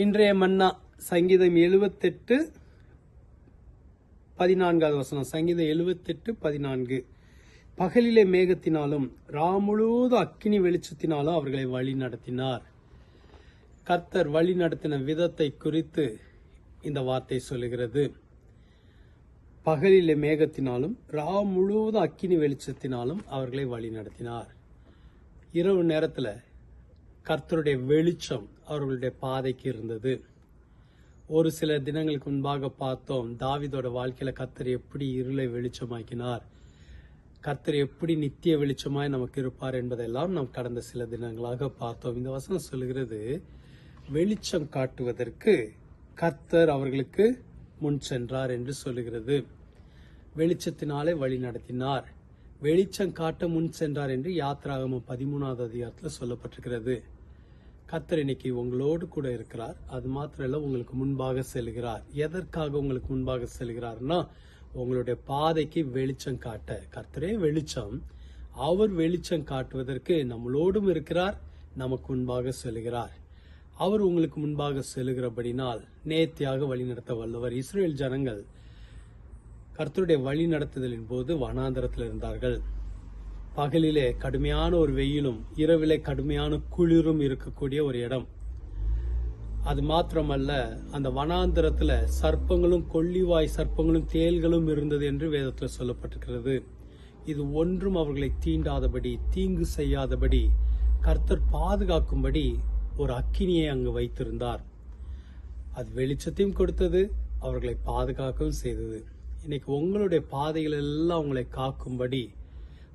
இன்றைய மன்னா சங்கீதம் எழுபத்தெட்டு பதினான்காவது வசனம். சங்கீதம் எழுபத்தெட்டு பதினான்கு. பகலிலே மேகத்தினாலும் ராமுழுவதும் அக்கினி வெளிச்சத்தினாலும் அவர்களை வழி நடத்தினார். கர்த்தர் வழி நடத்தின விதத்தை குறித்து இந்த வார்த்தை சொல்லுகிறது. பகலிலே மேகத்தினாலும் ரா முழுவதும் அக்கினி வெளிச்சத்தினாலும் அவர்களை வழி நடத்தினார். இரவு நேரத்தில் கர்த்தருடைய வெளிச்சம் அவர்களுடைய பாதைக்கு இருந்தது. ஒரு சில தினங்களுக்கு முன்பாக பார்த்தோம் தாவிதோட வாழ்க்கையில கர்த்தர் எப்படி இருளை வெளிச்சமாக்கினார். கர்த்தர் எப்படி நித்திய வெளிச்சமாய் நமக்கு இருப்பார் என்பதெல்லாம் நாம் கடந்த சில தினங்களாக பார்த்தோம். இந்த வசனம் சொல்கிறது வெளிச்சம் காட்டுவதற்கு கர்த்தர் அவர்களுக்கு முன் சென்றார் என்று சொல்லுகிறது. வெளிச்சத்தினாலே வழி நடத்தினார். வெளிச்சம் காட்ட முன் சென்றார் என்று யாத்ராகமம் பதிமூணாவது அதிகாரத்தில் சொல்லப்பட்டிருக்கிறது. கர்த்தர் இன்னைக்கு உங்களோடு கூட இருக்கிறார். அது மாத்திரம் இல்ல உங்களுக்கு முன்பாக செல்கிறார். எதற்காக உங்களுக்கு முன்பாக செல்கிறார்னா உங்களுடைய பாதைக்கு வெளிச்சம் காட்ட. கர்த்தரே வெளிச்சம். அவர் வெளிச்சம் காட்டுவதற்கு நம்மளோடும் இருக்கிறார் நமக்கு முன்பாக செல்கிறார். அவர் உங்களுக்கு முன்பாக செல்கிறபடினால் நேர்த்தியாக வழிநடத்த வல்லவர் இஸ்ரேல் ஜனங்கள் கர்த்தருடைய வழி நடத்துதலின் போது வனாந்தரத்தில் இருந்தார்கள் பகலிலே கடுமையான ஒரு வெயிலும் இரவிலே கடுமையான குளிரும் இருக்கக்கூடிய ஒரு இடம். அது மாத்திரமல்ல அந்த வனாந்திரத்தில் சர்ப்பங்களும் கொள்ளிவாய் சர்ப்பங்களும் தேள்களும் இருந்தது என்று வேதத்தில் சொல்லப்பட்டிருக்கிறது. இது ஒன்றும் அவர்களை தீண்டாதபடி தீங்கு செய்யாதபடி கர்த்தர் பாதுகாக்கும்படி ஒரு அக்கினியை அங்கு வைத்திருந்தார். அது வெளிச்சத்தையும் கொடுத்தது அவர்களை பாதுகாக்கவும் செய்தது. இன்னைக்கு உங்களுடைய பாதைகள் எல்லாம் உங்களை காக்கும்படி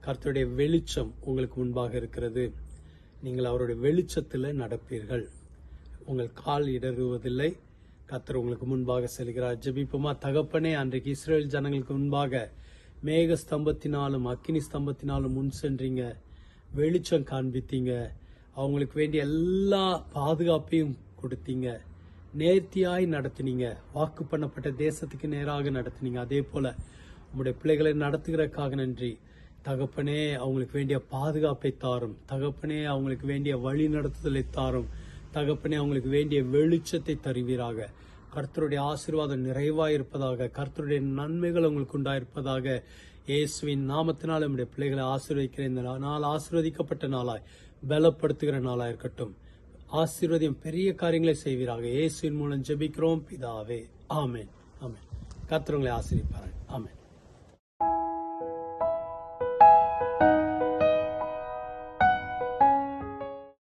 கர்த்தருடைய வெளிச்சம் உங்களுக்கு முன்பாக இருக்கிறது. நீங்கள் அவருடைய வெளிச்சத்தில் நடப்பீர்கள். உங்கள் கால் இடறுவதில்லை. கர்த்தர் உங்களுக்கு முன்பாக செல்கிறார். ஜபிப்புமா? தகப்பனே அன்றைக்கு இஸ்ரேல் ஜனங்களுக்கு முன்பாக மேக ஸ்தம்பத்தினாலும் அக்கினி ஸ்தம்பத்தினாலும் முன் சென்றீங்க. வெளிச்சம் காண்பித்தீங்க. அவங்களுக்கு வேண்டிய எல்லா பாதுகாப்பையும் கொடுத்தீங்க. நேர்த்தியாய் நடத்தினீங்க. வாக்கு பண்ணப்பட்ட தேசத்துக்கு நேராக நடத்தினீங்க. அதே போல உங்களுடைய பிள்ளைகளை நடத்துகிறக்காக நன்றி. தகப்பனே அவங்களுக்கு வேண்டிய பாதுகாப்பை தாரும். தகப்பனே அவங்களுக்கு வேண்டிய வழி நடத்துதலை தாரும். தகப்பனே அவங்களுக்கு வேண்டிய வெளிச்சத்தை தருவீராக. கர்த்தருடைய ஆசீர்வாதம் நிறைவாக இருப்பதாக கர்த்தருடைய நன்மைகள் உங்களுக்கு உண்டாயிருப்பதாக இயேசுவின் நாமத்தினால் நம்முடைய பிள்ளைகளை ஆசீர்வதிக்கிற இந்த நாள் ஆசீர்வதிக்கப்பட்ட நாளாய் பலப்படுத்துகிற நாளாக இருக்கட்டும். ஆசீர்வதியம் பெரிய காரியங்களை செய்வீராக. இயேசுவின் மூலம் ஜெபிக்கிறோம் பிதாவே. ஆமேன். ஆமேன். கர்த்தர் உங்களை ஆமேன்.